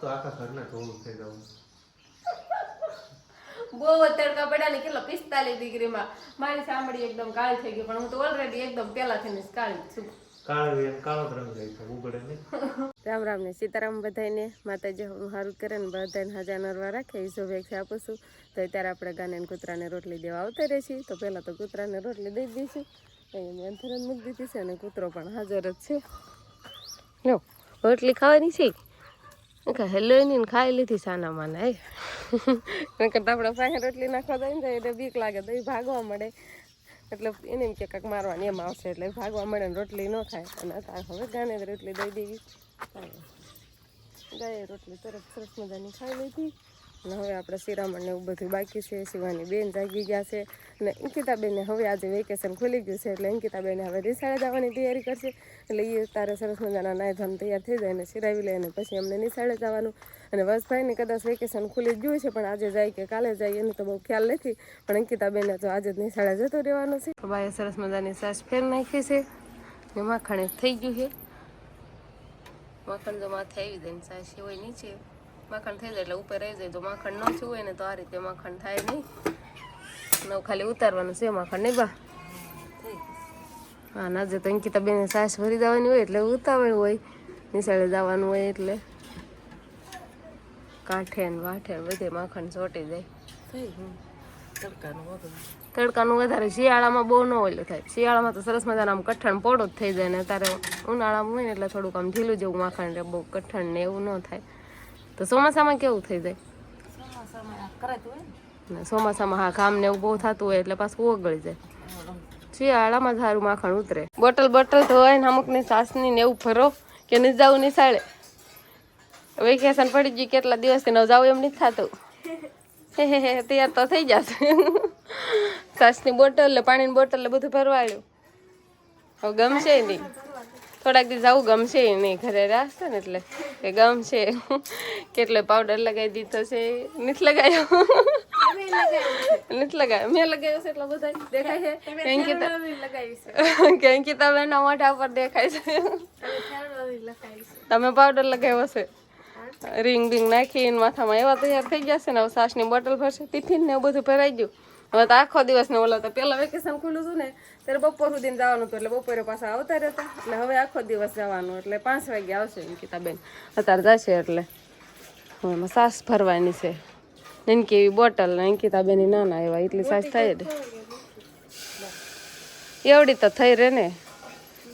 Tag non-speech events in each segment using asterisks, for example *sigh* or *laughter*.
તો આખા ઘરના ધોળું થઈ જવું બહુ તડકા પડ્યા ને કેટલો પિસ્તાલીસ ડિગ્રીમાં. મારી સાંભળી એકદમ કાળી થઈ ગઈ પણ હું તો ઓલરેડી એકદમ પહેલાથી થઈને કાળી છું. કાળો કાળો રંગ રહી છે ઉગડે નહીં. રામ રામ ને સીતારામ બધાને માતાજી હું સારું કરે ને બધાને હજાર નરવા રાખે એ શુભેચ્છા આપું છું. તો અત્યારે આપણે ગાને કૂતરાને રોટલી દેવા આવતા રહીએ છીએ. તો પહેલાં તો કૂતરાને રોટલી દઈ દઈશું. અહીંયા મેં અંતર મૂકી દીધી છે અને કૂતરો પણ હાજર જ છે. લો રોટલી ખાવાની છે? હેલો એની ખાઈ લીધી સાના માને એ કરતા આપણે પાસે રોટલી નાખવા જાય ને એટલે બીક લાગે, તો એ ભાગવા મળે. એટલે એને એમ કે, કાંક મારવાની એમ આવશે, એટલે ભાગવા મળે ને રોટલી ન ખાય. અને અત્યારે હવે ગાને રોટલી દઈ દેવી. ગાય રોટલી તરફ સરસ મજાની ખાઈ લીધી. અને હવે આપણે શિરામણ એવું બધું બાકી છે, શિવાની બેન જાગી ગયા છે. અને અંકિતાબેનને હવે આજે વેકેશન ખુલી ગયું છે, એટલે અંકિતાબેન હવે નિશાળે જવાની તૈયારી કરશે. એટલે એ તારે સરસ મજાના નાય ધોન તૈયાર થઈ જાય અને શિરાવી લે અને પછી અમને નિશાળે જવાનું. અને વસભાઈને કદાચ વેકેશન ખુલી જ ગયું છે પણ આજે જાય કે કાલે જાય એનું તો બહુ ખ્યાલ નથી. પણ અંકિતાબેનને તો આજે જ નિશાળે જતો રહેવાનું છે. બાએ સરસ મજાની સાસ ફેર નાખી છે. ને માખણ થઈ ગયું છે. માખણ જો માથે આવી જાય ને સાસ હોય નીચે. માખણ થઈ જાય એટલે ઉપર રહી જાય. તો માખણ ન થયું હોય ને તો આ રીતે માખણ થાય નહીં. નવ ખાલી ઉતારવાનું છે, માખણ નહીં બા. હા નાજે તો અંકિતા બેને સાસ ભરી જવાની હોય એટલે ઉતાવળ હોય. નિશાળે જવાનું હોય એટલે. કાંઠે ને વાઠે બધે માખણ ચોટી જાય તડકાનું વધારે. શિયાળામાં બહુ ન ઓલું થાય. શિયાળામાં તો સરસ મજાના આમ કઠણ પોળો જ થઈ જાય ને ત્યારે ઉનાળામાં હોય ને એટલે થોડુંક આમ ઢીલું જેવું માખણ એટલે બહુ કઠણ ને એવું ન થાય. તો ચોમાસામાં કેવું થઈ જાય? ચોમાસામાં હા ઘામ ને? એવું બહુ થતું હોય એટલે પાછું ઓગળી જાય. શિયાળામાં સારું માખણ ઉતરે. બોટલ બોટલ અમુક ને અમુકની સાસની ને એવું ભરો કે નહીં જાવું નિશાળે. વેકેશન પડી ગયું, કેટલા દિવસથી ન જાવું એમ નથી થતું. હે હે તૈયાર તો થઈ જશે. સાસની બોટલ ને પાણીની બોટલ ને બધું ભરવાડ્યું. હવે ગમશે નહીં. થોડાક દિવસ આવું ગમશે નહીં. ઘરે રાખશે ને એટલે. કે ગમશે. કેટલો પાવડર લગાવી દીધો છે, નથી લગાવ્યો. નથી લગાવ્યો. મેં લગાવ્યો છે એટલો બધા દેખાય છે? અંકિતા કે અંકિતા બેનના મોઢા પર દેખાય છે. તમે પાવડર લગાવ્યો છે. રિંગ બિંગ નાખીને માથામાં એવા તૈયાર થઈ ગયા છે ને હવે સાસની બોટલ ભરશે. ટિફિન ને એવું બધું ભરાઈ ગયું. હવે તો આખો દિવસ ને ઓલો તો પેલા વેકેશન ખુલ્લું હતું ને ત્યારે બપોર સુધી જવાનું હતું એટલે બપોરે પાછા આવતા રહેતા. એટલે હવે આખો દિવસ જવાનું એટલે પાંચ વાગે આવશે અંકિતાબેન. અત્યારે જશે એટલે. હવે એમાં સાસ ભરવાની છે. નાનકી એવી બોટલ ને અંકિતાબેન નાના એવા, એટલી સાસ થાય ને એવડી તો થઈ રહે ને.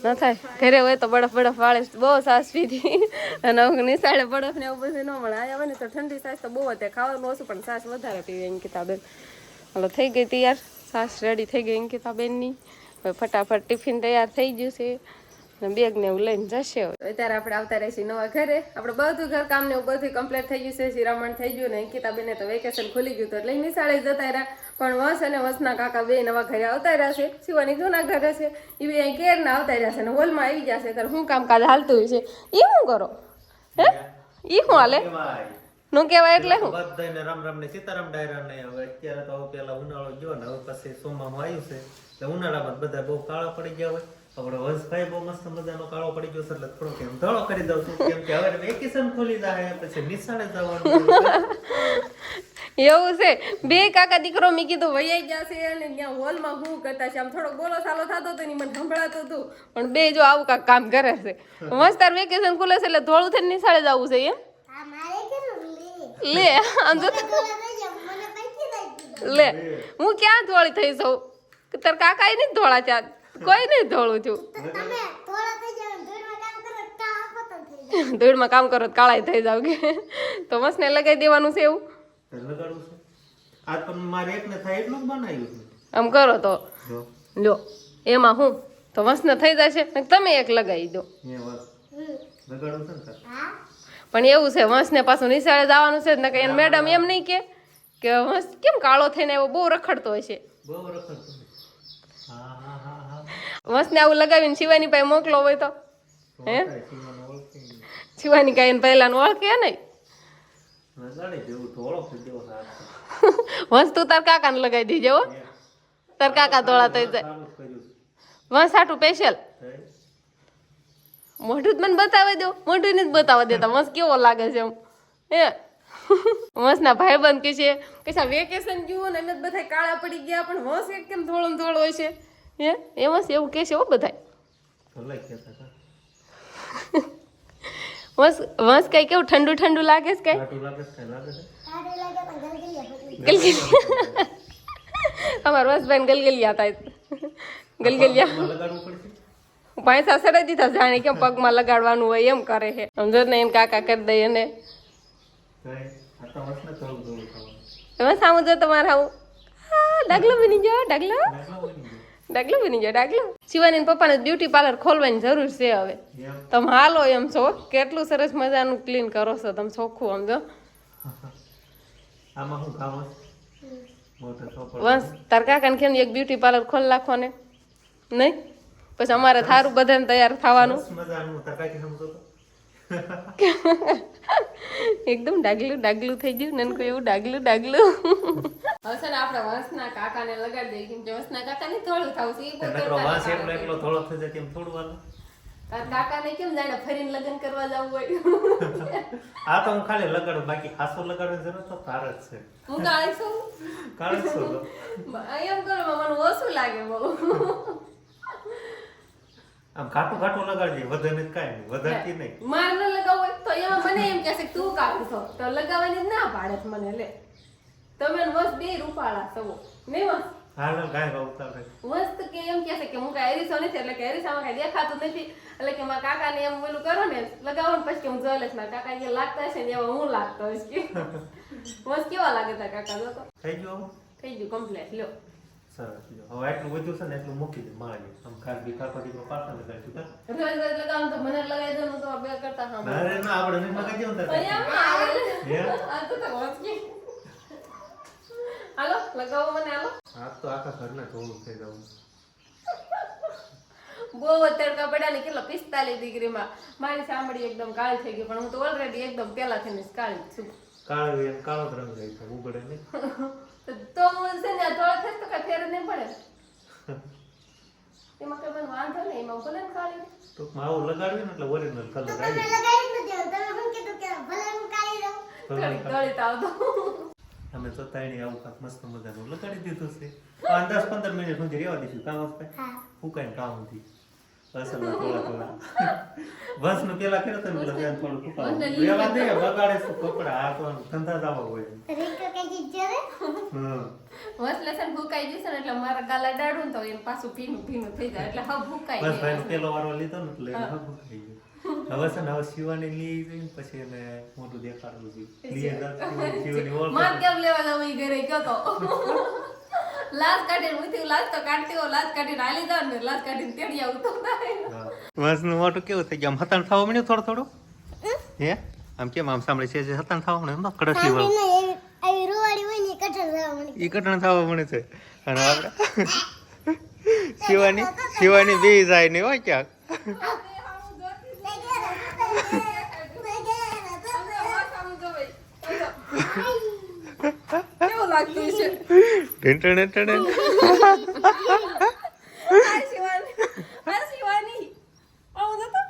ન થાય. ઘરે હોય તો બરફ બરફ વાળે બહુ સાસ પીધી. અને અમુક નિશાળે બરફ ને એવું બધું ન મળે. આવ્યા હોય ને તો ઠંડી સાસ તો બહુ હતી ખાવાનું ઓછું, પણ સાસ વધારે પીવે અંકિતાબેન હાલો, થઈ ગઈ તૈયાર. સાસ રેડી થઈ ગઈ અંકિતાબેનની હવે ફટાફટ ટિફિન તૈયાર થઈ ગયું છે. બેગ ને એવું લઈને જશે અત્યારે આપણે આવતા રહીશું નવા ઘરે. આપણે બધું ઘર કામ ને બધું કમ્પ્લીટ થઈ ગયું છે. શિરામણ થઈ ગયું ને અંકિતાબેને તો વેકેશન ખુલી ગયું તો એટલે નિશાળે જતા રહ્યા. પણ વંશ અને વંશના કાકા બે નવા ઘરે આવતા રહ્યા છે. શિવાની જૂના ઘરે છે. એ બે અહીં કેરના આવતા રહ્યા છે ને હોલમાં આવી જશે ત્યારે શું કામકાજ હાલતું હોય છે. એ શું કરો? હે? એ શું હાલે? નું કહેવાય એટલે શું બધાને રામ રામ ને સીતારામ ડાયરા ને હવે અત્યારે તો પેલા ઉનાળો ગયો ને હવે પછી સોમામાં આવ્યું છે. એટલે ઉનાળામાં બધા બહુ કાળા પડી ગયા હોય. આપણે વંશભાઈ બહુ મસ્ત મજાનો કાળો પડી ગયો છે એટલે થોડો કેમ ધળો કરી દઉં છું કેમ કે હવે વેકેશન ખોલી જાય પછી નિશાળે જવાનું એવું છે. બે કાકા દીકરો મેં કીધું વૈયાઈ ગયા છે અને ત્યાં હોલમાં હું કરતા છે. આમ થોડો બોલો સાલો થતો હતો ને મને સંભળાતો હતું પણ બે જો આવું કાંક કામ કરે છે. મસ્ત તાર વેકેશન ખુલે છે એટલે ધોળું થઈને નિશાળે જવું છે એમ? લે. આમ જો લે હું ક્યાં ધોળી થઈ જાઉં? તાર કાકા નહીં ધોળા ત્યાં કોઈ નહીં ધોળું છું ધૂળમાં કામ કરો તો કાળા થઈ જાવ *laughs* કે. તો મસ્ત ને લગાવી દેવાનું છે એવું? લગાડવું છે. આ તો મારે એકને થાય એટલું જ બનાવ્યું છે. આમ કરો તો. લો એમાં હું? તો મસ્ત થઈ જશે તમે એક લગાવી દો? પણ એવું છે વંશને પાછું નિશાળે જવાનું છે ને એને મેડમ એમ નહીં કે કે વંશ કેમ કાળો થઈને એવો બહુ રખડતો હોય છે બહુ રખડતું વંશને આવું લગાવીને શિવાની પાસે મોકલો હોય તો. હે. શિવાની કાંઈ પહેલાનું ઓળખે નહીં. વંશ, તું તાર કાકાને લગાવી દીજે હો. તાર કાકા ધોળા થઈ જાય. જ વંશ, હાટું સ્પેશિયલ મોઢું જ મને બતાવી દો. મોઢું નથી બતાવવા દેતા. વંશ કેવો લાગે છે એમ. હે? વંશના ભાઈબંધ કે છે કે વેકેશન ગયું ને અમે બધા કાળા પડી ગયા, પણ વંશ એક કેમ થોડો ને થોડો હોય છે. હે? એ વંશ એવું કે છે હો બધાય. વસ *laughs* વંશ કઈ કેવું? ઠંડુ ઠંડુ લાગે છે કઈ? અમારા વંશભાઈ ગલગલિયા હતા ગલગલિયા. પૈસા સડાઈ દીધા જાણે કેમ પગમાં લગાડવાનું હોય એમ કરે છે. સમજો ને એને કાકા કરી દઈએ ને એમાં સામું જો તમારે આવું. હા ડાગલો બની ગયો ડાગલો. ડાગલો બની ગયો ડાગલો. શિવાની પપ્પાને બ્યુટી પાર્લર ખોલવાની જરૂર છે હવે. તમે હાલો એમ છો કેટલું સરસ મજાનું ક્લીન કરો છો તમે ચોખ્ખું સમજો *laughs* આમાં શું કામ હશે? મોટો બસ તાર કાકાને કેમ એક બ્યુટી પાર્લર ખોલ નાખો ને નહીં? પછી અમારે થારું બધાને તૈયાર થવાનું. *laughs* એકદમ ડાગલું ડાગલું થઈ ગયું. નનકું એવું ડાગલું ડાગલું. *laughs* હવે છે આપણે વંશના કાકાને લગાડી દઈએ કેમ કે વંશના કાકાને થોડું થાવું છે એ બહુ નકરો કરતા વાંસ નથી એટલો એટલો થોડો થઈ જાય થોડું વાલું કાકાને કેમ જાણે ફરીને લગ્ન કરવા જવું હોય? *laughs* આ તો હું ખાલી લગાડું બાકી ખાસો લગાડવાની જરૂર તો તાર જ છે. હું કાળી છું? કારણ શું એમ કરો મને ઓછું લાગે બહુ. આમ ઘાટું ઘાટું લગાડજે વધે નહીં કાંઈ નહીં વધારતી નહીં. માર ન લગાવવું તો એમાં મને એમ કહેશે કે તું કાઢું છો. તો લગાવવાની જ ના પાડે મને લે. તમે ને વસ બે રૂપાળા સવો નહીં વસ? હાલ ગાવ ઉતારે મસ્ત કે એમ કહે છે કે હું કાંઈ એરીસો નથી એટલે કે એરીસામાં કાય દેખાતું નથી. એટલે કે મારા કાકાને એમ બોલું કરો ને લગાવો ને પછી કે હું જોલેસ મારા કાકા જે લાગતા હશે ને એવા હું લાગતો હશે કે. *laughs* વસ કેવા લાગે તા કાકા જો તો થઈ ગયો થઈ ગયું કમ્પ્લીટ લ્યો. સરસ હવે આટલું વધ્યું છે ને એટલું મૂકી દે મારી આમ ખાર બી કાકો દીકરો પાછા લગાડ્યું કા રોજ રોજ લગાવો તો મને લગાવી દો તો બે કરતા હા અરે ના આપણે નહીં લગાડી દેવું તારે. આ તો તો વાંચી. લગાવો મને આલો આ તો આખા ઘરના ધોળું થઈ જવું બહુ તડકા પડ્યા ને કેટલો પિસ્તાલીસ ડિગ્રીમાં. મારી સાંભળી એકદમ કાળી થઈ ગઈ પણ હું તો ઓલરેડી એકદમ પેલા થઈને કાળી છું. કાળો એમ કાળો રંગ રહી છે ઉગડે નહીં. *laughs* તો હું છે ને થોડો થશે તો કાંઈ ફેર નહીં પડે. *laughs* એમાં કઈ મને વાંધો નહીં એમાં ભલે ને કાળી તો આવું લગાડ્યું ને એટલે ઓરિજિનલ કલર આવી થોડી થોડી તાવ તો અમે તો તાણી આવું કાંક મસ્ત મજાનું લગાડી દીધું છે. પાંચ દસ પંદર મિનિટ સુધી રહેવા દઈશું કામ આપે ફૂકાઈને કામ નથી. અસલના થોડા થોડા બસનું પેલા કર્યો તો ને એટલે થોડું ફૂકાવું. રહેવા દે બગાડે શું કપડા? આ તો આમ ધંધા જ આવા હોય. હમ. વસલે છે ભૂકાઈ જશે ને એટલે મારા ગાલા ડાળું ને તો એમ પાછું ભીનું ભીનું થઈ જાય. એટલે હવે ભૂકાઈ બસ ભાઈ પેલો વારો લીધો ને એટલે હગું થઈ હવે છે ને હવે શિવાની લઈ જઈને પછી એને મોટું દેખાડવું શિવાની. ઓળખ. માર કેમ લેવા જાવ ઘરે? કયો તો. *laughs* લાજ કાઢીને ઉઠી લાજ તો કાઢતી હો લાજ કાઢીને હાલી જાવ ને લાજ કાઢીને તેડી આવું તો થાય. વાંસનું મોટું કેવું થઈ ગયું? આમ હતાણ થવા મળ્યું થોડું થોડું? હે? આમ કેમ આમ સાંભળે છે જે હતાણ થવા મળે વાળું. ઈ કટણ થવા મળે છે. અને આપણે શિવાની શિવાની બે જાય નહીં હોય ક્યાંક. લાગતું છે ટેન ટેન ટેન આ શિવાની. આ શિવાની આવું જતો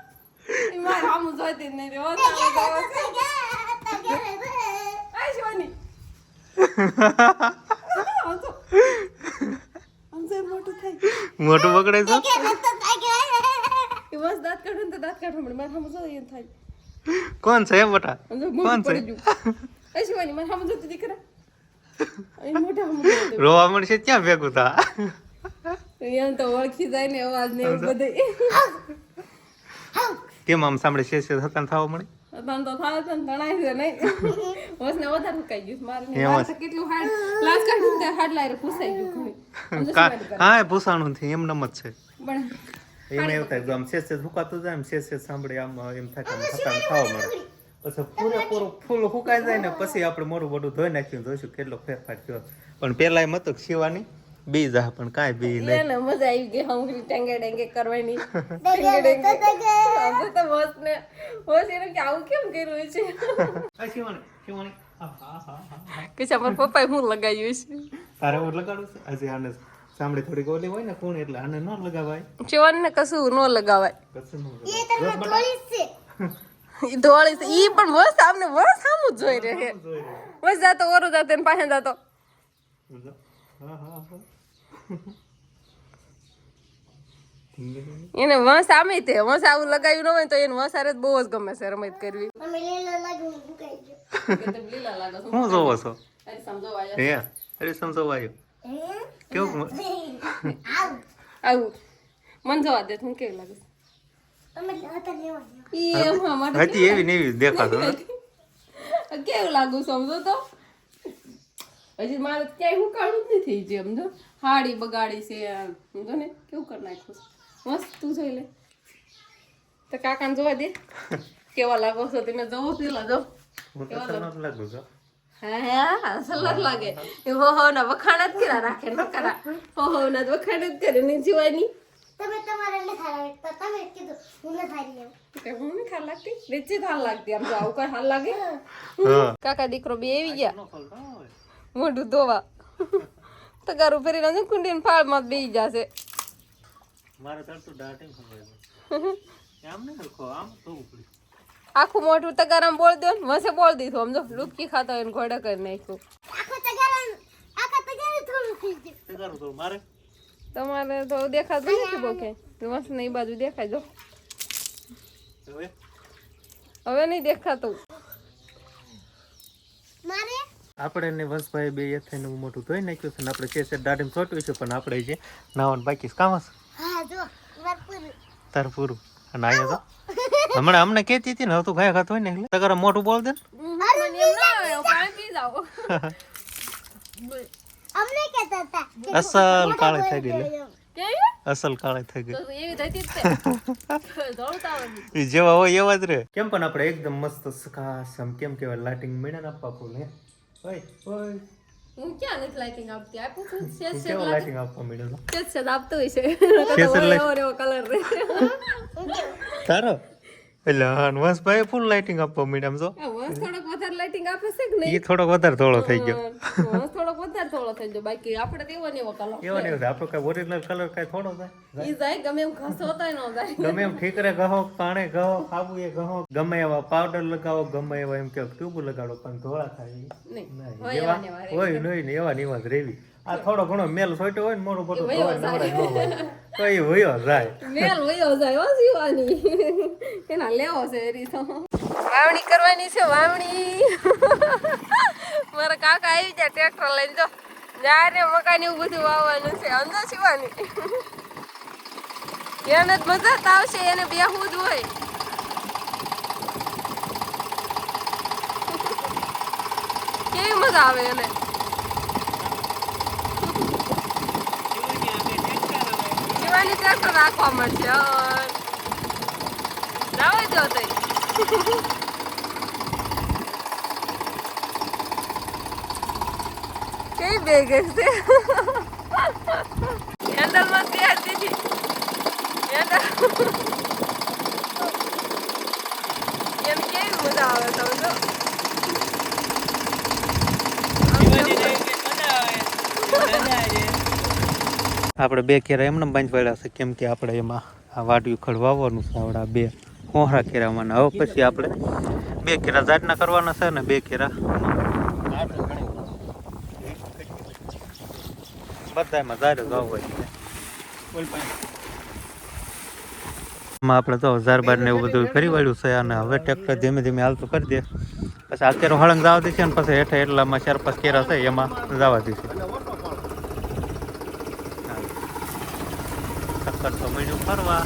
ઈ મારે આમ જોઈતી જ નહીં રે ઓ તારે તો *laughs* આ શિવાની આમ તો આમ તો મોટું પકડે છે? એ બસ દાંત કાઢું તો દાંત કાઢવા મળે. મારે સામે એમ થાય. કોણ છે બટા? કોણ છે? પડી શિવાની મારે સામે જોતી દીકરા. રોવા મળશે ક્યાં ભેગું થા? એમ તો ઓળખી જાય ને અવાજ ને એવું બધું. કેમ આમ સાંભળે છે છે હતાણ થવા મળે? તન તો થાય છે ને તણાય છે નહીં. વસને વધારે ફૂંકાઈ ગયું મારે. મારે તો કેટલું હાડ લાજ કાઢીને તે હાડ લાયરે ફૂંસાઈ ગયું ઘણી. આમ તો કા શું કરે? હા ભૂસાણું થી એમ નમ જ છે. પણ એમ એવું થાય આમ શેષ શેષ હુકાતું જાય આમ શેષ શેષ સાંભળે આમ એમ થાય થવા મળે. પછી પૂરેપૂરું ફૂલ સુકાઈ જાય ને પછી આપણે મોરું મોટું ધોઈ નાખ્યું. જોઈશું કેટલો ફેરફાર થયો. પણ પેલા એમ હતું સીવાની શિવાની બી જા પણ કાંઈ બી નહીં. મજા આવી ગઈ હમણાં ટેંગે *laughs* ટેંગે કરવાની. ટેંગે તો તો ને વસ એને કે આવું કેમ કર્યું છે? *laughs* આ કે છે પપ્પાએ હું લગાવ્યું છે? તારે હું લગાડું છે? આજે આને સાંભળી થોડીક ઓલી હોય ને કોણ એટલે આને ન લગાવાય. ચેવનને કશું ન લગાવાય. કશું ન લગાવાય. *laughs* ઈ ધોળી છે. ઈ પણ મસ્ત આમને મસ્ત સામું જ જોઈ રહે. મસ્ત જાતો ઓરો જાતો ને પાસે જાતો. હા હા હા એને વંશ આમે તે. વંશ આવું લગાવ્યું ન હોય તો એને વંશ જ બહુ જ ગમે છે રમત કરવી. હું *laughs* જોવો છો? અરે સમજવાયો કેવું *laughs* આવું. મન જોવા દે હું કેવું લાગે છે? હતી એવી ને એવી દેખાતો કેવું લાગુ સમજો તો? હજી મારે ક્યાંય હું કાળું જ નથી થઈ ગયું સમજો? હાડી બગાડી છે સમજો ને? કેવું કરી નાખ્યું મસ્ત તું જોઈ લે. તો કાકાને જોવા દે. કેવા લાગો છો તમે? જોવો પેલા જો. હું હા લાગે? હો હો ના વખાણ જ કર્યા રાખે ન કરા હો હો ના વખાણ જ કરે ને જીવાની. તમે તમારે નથી હારા તો તમે કીધું હું નથી હારી એમ. કે હું નહીં ખાર લાગતી? રીચી થાર લાગતી આમ જો આવું કઈ હાલ લાગે? કાકા દીકરો બે આવી ગયા. મોઢું ધોવા. જો બેસી જશે. મારે તરતું ખબર આમ ને આમ પડે આખું મોઢું તગારામ બોલ દો ને વસે બોલ દીધું. સમજો લુટકી ખાતો એને ઘોડે કરી નાખ્યું. આખો તગારા આખા તગારા થોડું થઈ ગયું. તે કરું મારે? તમારે તો દેખાતું નથી બોકે. વસ ને એ બાજુ દેખાય જો. હવે હવે નહીં દેખાતું. આપણે ને વંશભાઈ બે થઈને હું મોટું ધોઈ નાખ્યું છે ને આપણે છે દાઢીમ છોટ્યું છે પણ આપણે જે નાવાનું બાકી છે. કામ હશે? હા જો ભરપૂર તાર પૂરું. અને અહીંયા તો? હમણાં અમને કહેતી હતી ને હવે તું ખાયા ખાતું હોય ને એટલે તારા મોટું બોલ દે ને. પાણી પી જાઓ *laughs* અમને કહેતા હતા અસલ કાળી થઈ ગઈ લે. અસલ કાળી થઈ ગઈ. જેવા હોય એવા જ રે. કેમ પણ આપણે એકદમ મસ્ત સકાશ આમ કેમ કેવાય લાઇટિંગ મળે ને આપવા ફૂલે હે? ઓય ઓય. હું ક્યાં નથી લાઇટિંગ આપતી? આપું છું સેજ સેજ લાઇટિંગ આપવા મળ્યો સેજ આપતો હોય છે. એવો એવો કલર રહે તારો? એટલે ફૂલ લાઇટિંગ આપવા મળ્યા આમ જો. વંશ થોડોક વધારે લાઇટિંગ આપે છે કે નહીં? ઈ થોડોક વધારે ધોળો થઈ ગયો. વંશ થોડોક વધારે થોડો થઈ ગયો. બાકી આપણે તેવો ને એવો કલર એવો નહીં આપણો કઈ ઓરિજિનલ કલર કઈ થોડો થાય? ઈ જાય ગમે એમ ઘસો તો ન જાય. ગમે એમ ઠીકરે ગહો પાણે ગહો ખાવું એ ગહો ગમે એવા પાવડર લગાવો ગમે એવા એમ કે ટ્યુબ લગાડો પણ ધોળા થાય. નહીં. એવા હોય નહીં ને એવા ને જ રેવી. આ થોડો ઘણો મેલ સોટ્યો હોય ને મોટું મોટું ધોવાય હોય. તો એ વયો જાય. મેલ વયો જાય હો જીવાની. *laughs* એના લેવો છે એ રીતો વાવણી કરવાની છે, વાવણી. મારા કાકા આવી જાય ટ્રેક્ટર લઈને. જો જ્યારે મકાન એવું બધું વાવવાનું છે. અંદર સીવાની એને જ મજા આવશે, એને બેહવું જ હોય. કેવી મજા આવે એને? જીવાની ટ્રેક્ટર રાખવા મળશે જાવ જો તઈ. કઈ બેગ છે? હેન્ડલમાં બેહાર દીધી હેન્ડલ એમ કેવી મજા આવે તમે જો આપણે બે કેરા એમને બાંધવાડ્યા છે કેમ કે આપણે એમાં આ વાડિયું ખડ વાવવાનું છે આવડા બે કોહરા કેરામાં હવે પછી આપણે બે કેરા ઝાડના કરવાના છે ને બે કેરા બધામાં ઝાડ જ વાવવા આપણે તો હજાર બાર ને એવું બધું કરી વાળ્યું છે અને હવે ટ્રેક્ટર ધીમે ધીમે હાલતું કરી દે. પછી અત્યારે હળંગ જવા દેશે ને પછી હેઠે એટલામાં ચાર પાંચ કેરા છે એમાં જવા દેશે ચક્કર તો મળ્યું ફરવા.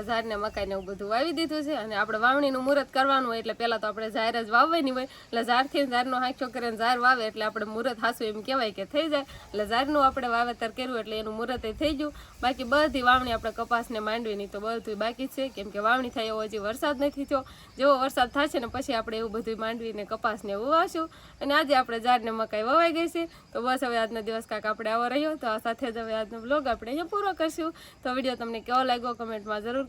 આપણે ઝાડને મકાઈને એવું બધું વાવી દીધું છે અને આપણે વાવણીનું મુહૂર્ત કરવાનું હોય એટલે પહેલાં તો આપણે ઝાર જ વાવવાની હોય. એટલે ઝારથી ઝારનો હાંચો કરીને ઝાર વાવે એટલે આપણે મુહૂર્ત હાસું એમ કહેવાય કે થઈ જાય. એટલે ઝારનું આપણે વાવેતર કર્યું એટલે એનું મુહૂર્ત થઈ ગયું. બાકી બધી વાવણી આપણે કપાસને માંડવીની તો બધું બાકી છે. કેમ કે વાવણી થાય એવો હજી વરસાદ નથી થયો. જેવો વરસાદ થશે ને પછી આપણે એવું બધું માંડવીને કપાસને એવું વાવશું. અને આજે આપણે ઝાડને મકાઈ વવાઈ ગઈ છે. તો બસ હવે આજનો દિવસ કાંક આપણે આવો રહ્યો. તો આ સાથે જ હવે આજનો બ્લોગ આપણે અહીંયા પૂરો કરશું. તો વીડિયો તમને કેવો લાગ્યો કમેન્ટમાં જરૂર